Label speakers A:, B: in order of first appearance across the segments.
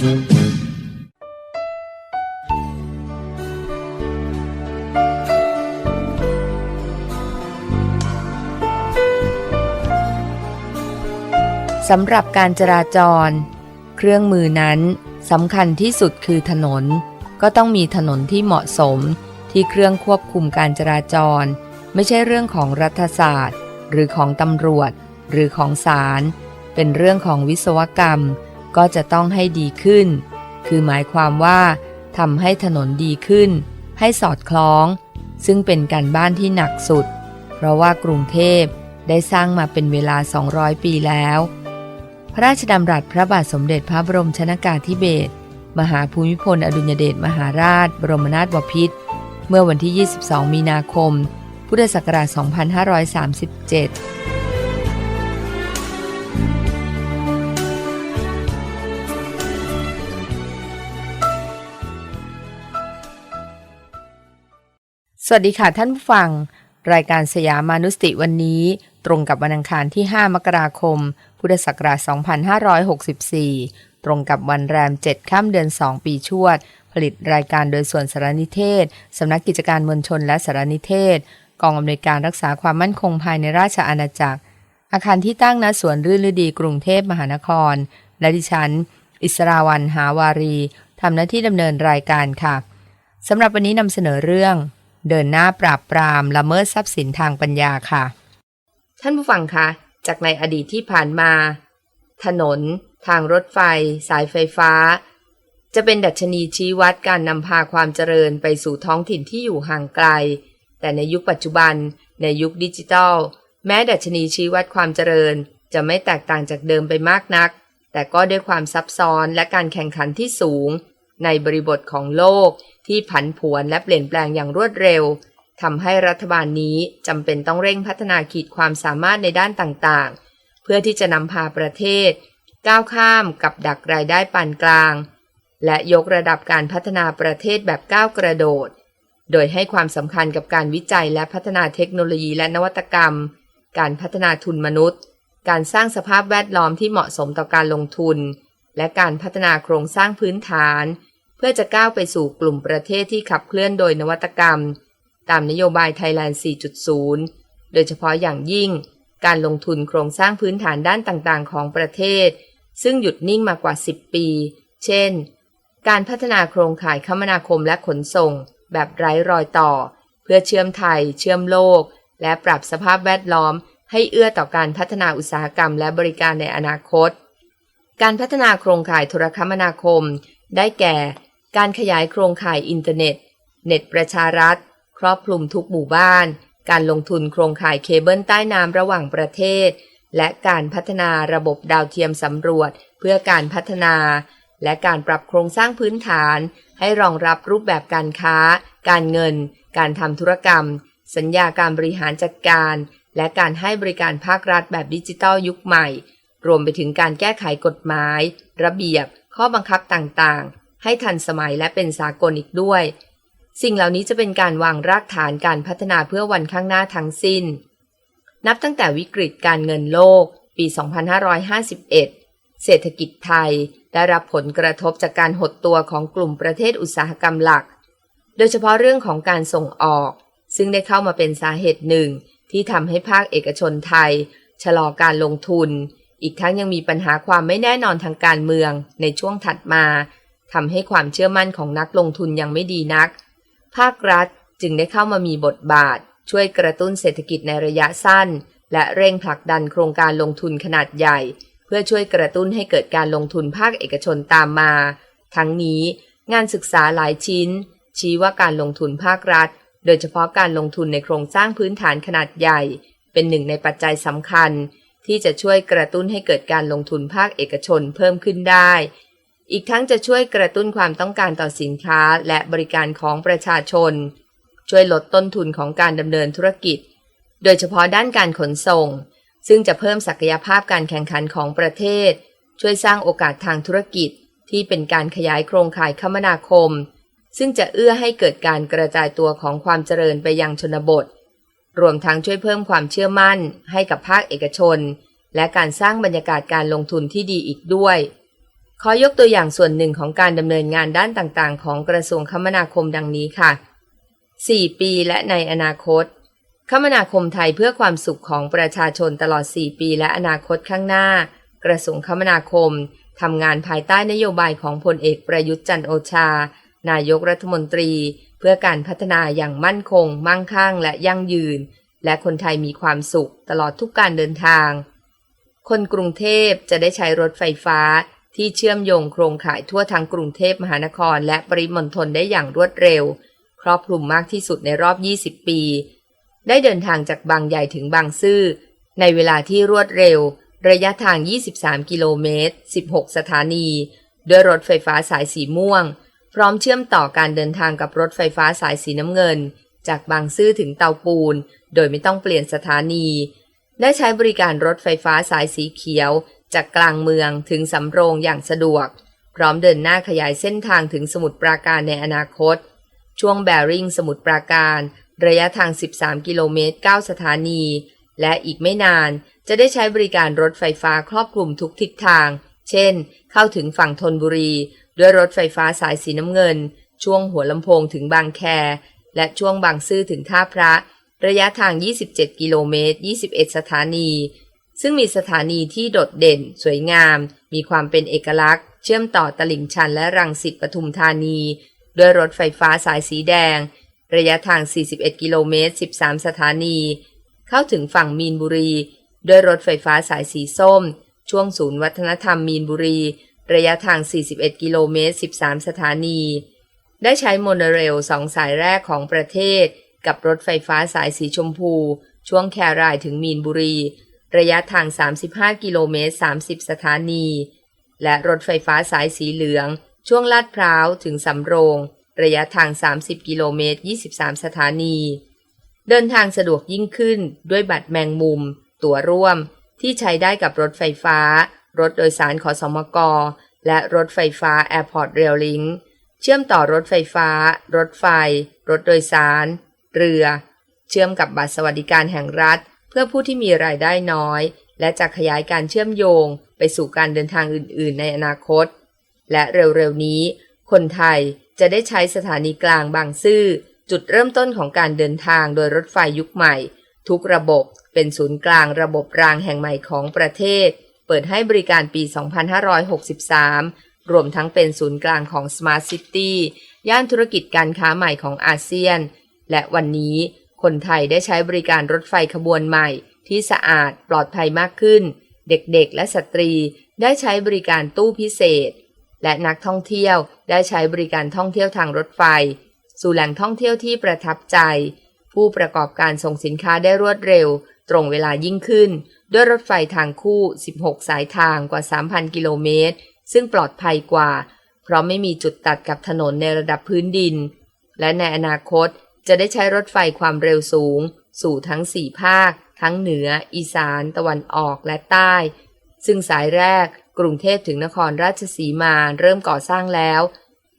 A: สำหรับการจราจร เครื่องมือนั้นสำคัญที่สุดคือถนน ก็ต้องมีถนนที่เหมาะสมที่เครื่องควบคุมการจราจร ไม่ใช่เรื่องของรัฐศาสตร์ หรือของตำรวจ หรือของศาลเป็นเรื่องของวิศวกรรม ก็จะต้องให้ดีขึ้น คือหมายความว่าทำให้ถนนดีขึ้น ให้สอดคล้อง ซึ่งเป็นการบ้านที่หนักสุด เพราะว่ากรุงเทพได้สร้างมาเป็นเวลา 200 ปีแล้ว พระราชดำรัสพระบาทสมเด็จพระบรมชนากาธิเบศรมหาภูมิพลอดุลยเดชมหาราช บรมนาถบพิตรเมื่อวันที่ 22 มีนาคม พุทธศักราช 2537 สวัสดีค่ะท่านผู้ฟัง รายการสยามมานุสติวันนี้ ตรงกับวันอังคารที่ 5 มกราคม พุทธศักราช 2564 ตรงกับวันแรม 7 ค่ำเดือน 2 ปีชวด ผลิตรายการโดยส่วนสารนิเทศ สำนักกิจการมวลชนและสารนิเทศ กองอำนวยการรักษาความมั่นคงภายในราชอาณาจักร อาคารที่ตั้งณสวนรื่นฤดีกรุงเทพมหานคร และดิฉัน อิสราวันหาวารีทำหน้าที่ดำเนินรายการค่ะสำหรับวันนี้นำเสนอเรื่อง เดินหน้าปราบปรามละเมิดทรัพย์สินทางปัญญาค่ะ ท่านผู้ฟังคะ จากในอดีตที่ผ่านมา ถนน ทางรถไฟ สายไฟฟ้า จะเป็นดัชนีชี้วัดการนำพาความเจริญไปสู่ท้องถิ่นที่อยู่ห่างไกล แต่ในยุคปัจจุบัน ในยุคดิจิทัล แม้ดัชนีชี้วัดความเจริญ จะไม่แตกต่างจากเดิมไปมากนัก แต่ก็ด้วยความซับซ้อนและการแข่งขันที่สูง ในบริบทของโลกที่ผันผวนและเปลี่ยนแปลงอย่างรวดเร็วทำให้รัฐบาลนี้จำเป็นต้องเร่งพัฒนาขีดความสามารถในด้านต่างๆ เพื่อที่จะนำพาประเทศ ก้าวข้ามกับดักรายได้ปานกลาง และยกระดับการพัฒนาประเทศแบบก้าวกระโดด โดยให้ความสำคัญกับการวิจัยและพัฒนาเทคโนโลยีและนวัตกรรม การพัฒนาทุนมนุษย์ การสร้างสภาพแวดล้อมที่เหมาะสมต่อการลงทุน และการพัฒนาโครงสร้างพื้นฐาน พื่อจะก้าวไปสู่กลุ่มประเทศที่ขับเคลื่อนโดยนวัตกรรม ตามนโยบายไทยแลนด์ 4.0 โดยเฉพาะอย่างยิ่ง การลงทุนโครงสร้างพื้นฐานด้านต่างๆ ของประเทศ ซึ่งหยุดนิ่งมากว่า 10 ปี เช่น การพัฒนาโครงข่ายคมนาคมและขนส่ง แบบไร้รอยต่อ เพื่อเชื่อมไทย เชื่อมโลก และปรับสภาพแวดล้อม ให้เอื้อต่อการพัฒนาอุตสาหกรรมและบริการในอนาคต การพัฒนาโครงข่ายโทรคมนาคม ได้แก่ การขยายโครงข่ายอินเทอร์เน็ต เน็ตประชารัฐ ครอบคลุมทุกหมู่บ้าน การลงทุนโครงข่ายเคเบิลใต้น้ำระหว่างประเทศ และการพัฒนาระบบดาวเทียมสำรวจ เพื่อการพัฒนา และการปรับโครงสร้างพื้นฐาน ให้รองรับรูปแบบการค้า การเงิน การทำธุรกรรม สัญญาการบริหารจัดการ และการให้บริการภาครัฐแบบดิจิทัลยุคใหม่ รวมไปถึงการแก้ไขกฎหมาย ระเบียบ ข้อบังคับต่างๆ ให้ทันสมัยและเป็นสากลอีกด้วย สิ่งเหล่านี้จะเป็นการวางรากฐานการพัฒนาเพื่อวันข้างหน้าทั้งสิ้น นับตั้งแต่วิกฤตการเงินโลก ปี 2551 เศรษฐกิจไทยได้รับผลกระทบจากการหดตัวของกลุ่มประเทศอุตสาหกรรมหลัก โดยเฉพาะเรื่องของการส่งออก ซึ่งได้เข้ามาเป็นสาเหตุหนึ่ง ที่ทำให้ภาคเอกชนไทย ชะลอการลงทุน อีกทั้งยังมีปัญหาความไม่แน่นอนทางการเมืองในช่วงถัดมา ทำให้ความเชื่อมั่นของนักลงทุนยังไม่ดีนัก ภาครัฐจึงได้เข้ามามีบทบาท ช่วยกระตุ้นเศรษฐกิจในระยะสั้น และเร่งผลักดันโครงการลงทุนขนาดใหญ่ เพื่อช่วยกระตุ้นให้เกิดการลงทุนภาคเอกชนตามมา ทั้งนี้งานศึกษาหลายชิ้น ชี้ว่าการลงทุนภาครัฐ โดยเฉพาะการลงทุนในโครงสร้างพื้นฐานขนาดใหญ่ เป็นหนึ่งในปัจจัยสำคัญ ที่จะช่วยกระตุ้นให้เกิดการลงทุนภาคเอกชนเพิ่มขึ้นได้ อีกทั้งจะช่วยกระตุ้นความต้องการต่อสินค้าและบริการของประชาชน ช่วยลดต้นทุนของการดำเนินธุรกิจ โดยเฉพาะด้านการขนส่ง ซึ่งจะเพิ่มศักยภาพการแข่งขันของประเทศ ช่วยสร้างโอกาสทางธุรกิจ ที่เป็นการขยายโครงข่ายคมนาคม ซึ่งจะเอื้อให้เกิดการกระจายตัวของความเจริญไปยังชนบท รวมทั้งช่วยเพิ่มความเชื่อมั่น ให้กับภาคเอกชน และการสร้างบรรยากาศการลงทุนที่ดีอีกด้วย ขอยกตัวอย่างส่วนหนึ่งของการดำเนินงานด้านต่างๆ ของกระทรวงคมนาคมดังนี้ค่ะ 4 ปีและในอนาคต คมนาคมไทยเพื่อความสุขของประชาชนตลอด 4 ปีและอนาคตข้างหน้า กระทรวงคมนาคมทำงานภายใต้นโยบายของพลเอกประยุทธ์จันโอชา นายกรัฐมนตรี เพื่อการพัฒนาอย่างมั่นคง มั่งคั่ง และยั่งยืน และคนไทยมีความสุขตลอดทุกการเดินทาง คนกรุงเทพจะได้ใช้รถไฟฟ้า ที่เชื่อมโยงโครงข่ายทั่วทั้งกรุงเทพมหานคร และปริมณฑลได้อย่างรวดเร็ว ครอบคลุมมากที่สุดในรอบ 20 ปี ได้เดินทางจากบางใหญ่ถึงบางซื่อ ในเวลาที่รวดเร็ว ระยะทาง 23 กิโลเมตร 16 สถานี ด้วยรถไฟฟ้าสายสีม่วง พร้อมเชื่อมต่อการเดินทางกับรถไฟฟ้าสายสีน้ำเงิน จากบางซื่อถึงเตาปูน โดยไม่ต้องเปลี่ยนสถานี ได้ใช้บริการรถไฟฟ้าสายสีเขียว จากกลางเมืองถึงสำโรงอย่างสะดวก พร้อมเดินหน้าขยายเส้นทางถึงสมุทรปราการในอนาคต ช่วงแบริ่งสมุทรปราการ ระยะทาง 13 กิโลเมตร 9 สถานี และอีกไม่นานจะได้ใช้บริการรถไฟฟ้าครอบคลุมทุกทิศทาง เช่น เข้าถึงฝั่งธนบุรี ด้วยรถไฟฟ้าสายสีน้ำเงิน ช่วงหัวลำโพงถึงบางแค และช่วงบางซื่อถึงท่าพระ ระยะทาง 27 กิโลเมตร 21 สถานี ซึ่งมีสถานีที่โดดเด่น สวยงาม มีความเป็นเอกลักษณ์ เชื่อมต่อตลิ่งชันและรังสิตปทุมธานี ด้วยรถไฟฟ้าสายสีแดง ระยะทาง 41 กิโลเมตร 13 สถานี เข้าถึงฝั่งมีนบุรี ด้วยรถไฟฟ้าสายสีส้ม ช่วงศูนย์วัฒนธรรมมีนบุรี ระยะทาง 41 กิโลเมตร 13 สถานี ได้ใช้โมโนเรลสองสายแรกของประเทศ กับรถไฟฟ้าสายสีชมพู ช่วงแครายถึงมีนบุรี ระยะทาง 35 กิโลเมตร 30 สถานี และรถไฟฟ้าสายสีเหลือง ช่วงลาดพร้าวถึงสำโรง ระยะทาง 30 กิโลเมตร 23 สถานี เดินทางสะดวกยิ่งขึ้นด้วยบัตรแมงมุม ตั๋วร่วม ที่ใช้ได้กับรถไฟฟ้า รถโดยสารขอสมก และรถไฟฟ้า Airport Rail Link เชื่อมต่อรถไฟฟ้า รถไฟ รถโดยสาร เรือ เชื่อมกับบัตรสวัสดิการแห่งรัฐ เพื่อผู้ที่มีรายได้น้อย และจะขยายการเชื่อมโยงไปสู่การเดินทางอื่น ๆ ในอนาคต และเร็ว ๆ นี้ คนไทยจะได้ใช้สถานีกลางบางซื่อ จุดเริ่มต้นของการเดินทางโดยรถไฟยุคใหม่ ทุกระบบเป็นศูนย์กลางระบบรางแห่งใหม่ของประเทศ เปิดให้บริการปี 2563 รวมทั้งเป็นศูนย์กลางของ Smart City ย่านธุรกิจการค้าใหม่ของอาเซียน และวันนี้ คนไทยได้ใช้บริการรถไฟขบวนใหม่ ที่สะอาดปลอดภัยมากขึ้น เด็กๆ และสตรีได้ใช้บริการตู้พิเศษ และนักท่องเที่ยวได้ใช้บริการท่องเที่ยวทางรถไฟ สู่แหล่งท่องเที่ยวที่ประทับใจ ผู้ประกอบการส่งสินค้าได้รวดเร็ว ตรงเวลายิ่งขึ้น ด้วยรถไฟทางคู่ 16 สายทางกว่า 3,000 กิโลเมตร ซึ่งปลอดภัยกว่า เพราะไม่มีจุดตัดกับถนนในระดับพื้นดิน และในอนาคต จะได้ใช้รถไฟความเร็วสูง สู่ทั้ง4ภาค ทั้งเหนือ อีสาน ตะวันออกและใต้ ซึ่งสายแรกกรุงเทพถึงนครราชสีมาเริ่มก่อสร้างแล้ว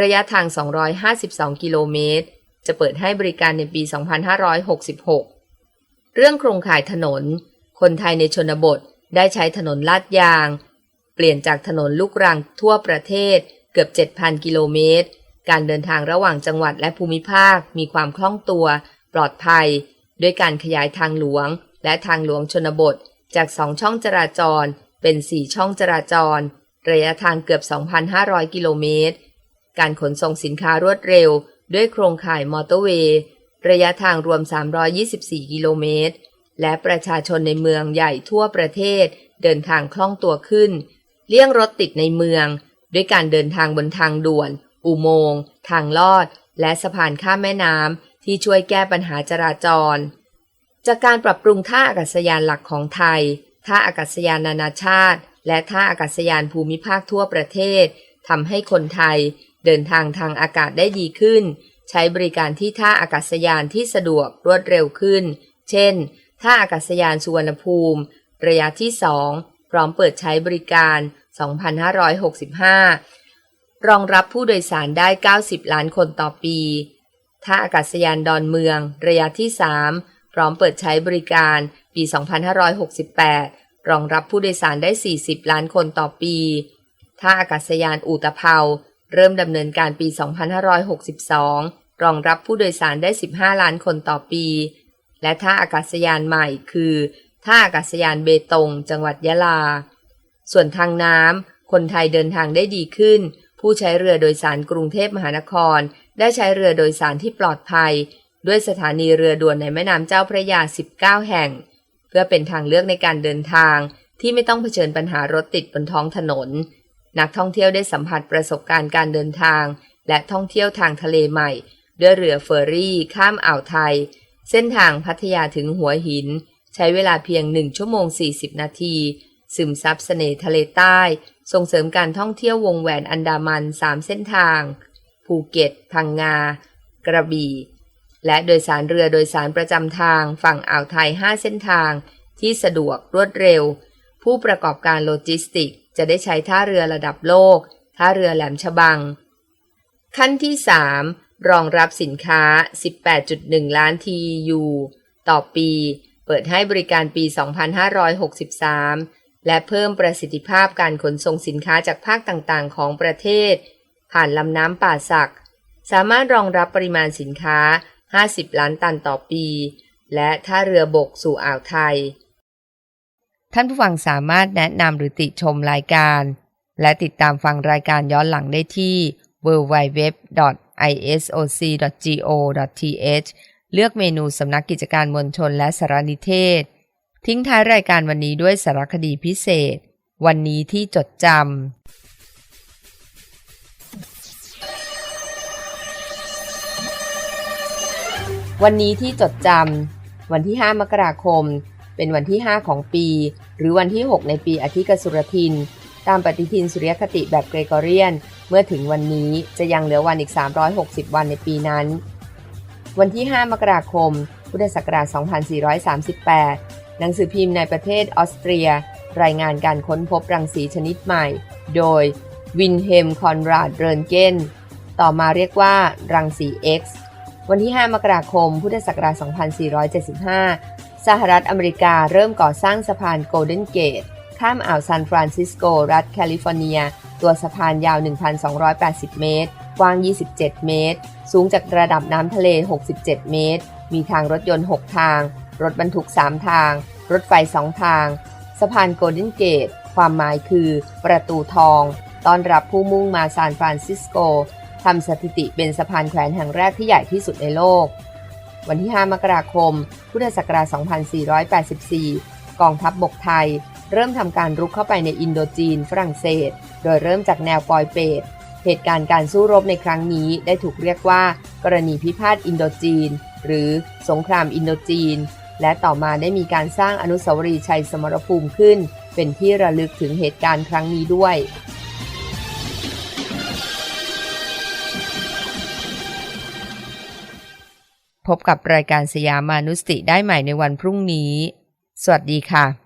A: ระยะทาง 252 กิโลเมตร จะเปิดให้บริการในปี 2566 เรื่องโครงข่ายถนน คนไทยในชนบทได้ใช้ถนนลาดยาง เปลี่ยนจากถนนลูกรังทั่วประเทศเกือบ 7,000 กิโลเมตร การเดินทางระหว่างจังหวัดและภูมิภาค มีความคล่องตัว ปลอดภัย ด้วยการขยายทางหลวง และทางหลวงชนบท จาก 2 ช่องจราจร เป็น 4 ช่องจราจร ระยะทางเกือบ 2,500 กิโลเมตร การขนส่งสินค้ารวดเร็ว ด้วยโครงข่ายมอเตอร์เวย์ระยะทางรวม 324 กิโลเมตร และประชาชนในเมืองใหญ่ทั่วประเทศ เดินทางคล่องตัวขึ้น เลี่ยงรถติดในเมือง ด้วยการเดินทางบนทางด่วน อุโมงค์ ทางลอด และสะพานข้ามแม่น้ำที่ช่วยแก้ปัญหาจราจร จากการปรับปรุงท่าอากาศยานหลักของไทย ท่าอากาศยานนานาชาติ และท่าอากาศยานภูมิภาคทั่วประเทศทำให้คนไทยเดินทางทางอากาศได้ดีขึ้น ใช้บริการที่ท่าอากาศยานที่สะดวกรวดเร็วขึ้น เช่น ท่าอากาศยานสุวรรณภูมิ ระยะที่ 2 พร้อมเปิดใช้บริการ 2565 รองรับผู้โดยสารได้ 90 ล้านคนต่อปี ท่าอากาศยานดอนเมือง ระยะที่ 3 พร้อมเปิดใช้บริการปี 2568 รองรับผู้โดยสารได้ 40 ล้านคนต่อปี ท่าอากาศยานอูตะเภาเริ่มดำเนินการปี 2562 รองรับผู้โดยสารได้ 15 ล้านคนต่อปี และท่าอากาศยานใหม่คือ ท่าอากาศยานเบตง จังหวัดยะลา ส่วนทางน้ำคนไทยเดินทางได้ดีขึ้น ผู้ใช้เรือโดยสารกรุงเทพมหานคร ได้ใช้เรือโดยสารที่ปลอดภัย ด้วยสถานีเรือด่วนในแม่น้ำเจ้าพระยา 19 แห่ง เพื่อเป็นทางเลือกในการเดินทางที่ไม่ต้องเผชิญปัญหารถติดบนท้องถนน นักท่องเที่ยวได้สัมผัสประสบการณ์การเดินทาง และท่องเที่ยวทางทะเลใหม่ ด้วยเรือเฟอร์รี่ ข้ามอ่าวไทย เส้นทางพัทยาถึงหัวหิน ใช้เวลาเพียง 1 ชั่วโมง 40 นาที ซึมซับเสน่ห์ทะเลใต้ ส่งเสริมการท่องเที่ยววงแหวนอันดามัน 3 เส้นทาง ภูเก็ต พังงา กระบี่ และโดยสารเรือโดยสารประจำทาง ฝั่งอ่าวไทย 5 เส้นทาง ที่สะดวกรวดเร็ว ผู้ประกอบการโลจิสติก จะได้ใช้ท่าเรือระดับโลก ท่าเรือแหลมฉบัง ขั้นที่ 3 รองรับสินค้า 18.1 ล้าน TU ต่อปี เปิดให้บริการปี 2563 และเพิ่มประสิทธิภาพการขนส่งสินค้าจากภาคต่างๆ ของประเทศ ผ่านลำน้ำป่าสัก สามารถรองรับปริมาณสินค้า 50 ล้านตันต่อปี และท่าเรือบกสู่อ่าวไทย ท่านผู้ฟังสามารถแนะนำหรือติชมรายการ และติดตามฟังรายการย้อนหลังได้ที่ www.isoc.go.th เลือกเมนูสำนักกิจการมวลชนและสารนิเทศ ทิ้งท้ายรายการวันนี้ด้วยสารคดีพิเศษ วันนี้ที่จดจำวันนี้ที่จดจำวันที่ 5 มกราคม เป็นวันที่ 5 ของปี หรือวันที่ 6 ในปีอธิกสุรทิน ตามปฏิทินสุริยคติแบบเกรกอเรียน เมื่อถึงวันนี้จะยังเหลือวันอีก 360 วันในปีนั้น วันที่ 5 มกราคม พุทธศักราช 2438 หนังสือพิมพ์ในประเทศออสเตรีย รายงานการค้นพบรังสีชนิดใหม่ โดยวินเฮมคอนราดเรนเกนต่อมาเรียกว่ารังสี X วันที่ 5 มกราคม พุทธศักราช 2475 สหรัฐอเมริกาเริ่มก่อสร้างสะพานโกลเด้นเกต ข้ามอ่าวซานฟรานซิสโก รัฐแคลิฟอร์เนีย ตัวสะพานยาว 1,280 เมตร กว้าง 27 เมตร สูงจากระดับน้ำทะเล 67 เมตร มีทางรถยนต์ 6 ทาง รถบรรทุก 3 ทาง รถไฟ2ทาง สะพานโกลเด้นเกต ความหมายคือ ประตูทองต้อนรับผู้มุ่งมาซานฟรานซิสโกทำสถิติเป็นสะพานแขวนแห่งแรกที่ใหญ่ที่สุดในโลก วันที่ 5 มกราคม พุทธศักราช 2484 กองทัพบบกไทย เริ่มทำการรุกเข้าไปในอินโดจีน ฝรั่งเศส โดยเริ่มจากแนวปอยเปต เหตุการณ์การสู้รบในครั้งนี้ได้ถูกเรียกว่า กรณีพิพาทอินโดจีน หรือสงครามอินโดจีน และต่อมาได้มีการสร้างอนุสาวรีย์ชัยสมรภูมิขึ้น เป็นที่ระลึกถึงเหตุการณ์ครั้งนี้ด้วยพบกับรายการสยามานุสติได้ใหม่ในวันพรุ่งนี้ สวัสดีค่ะ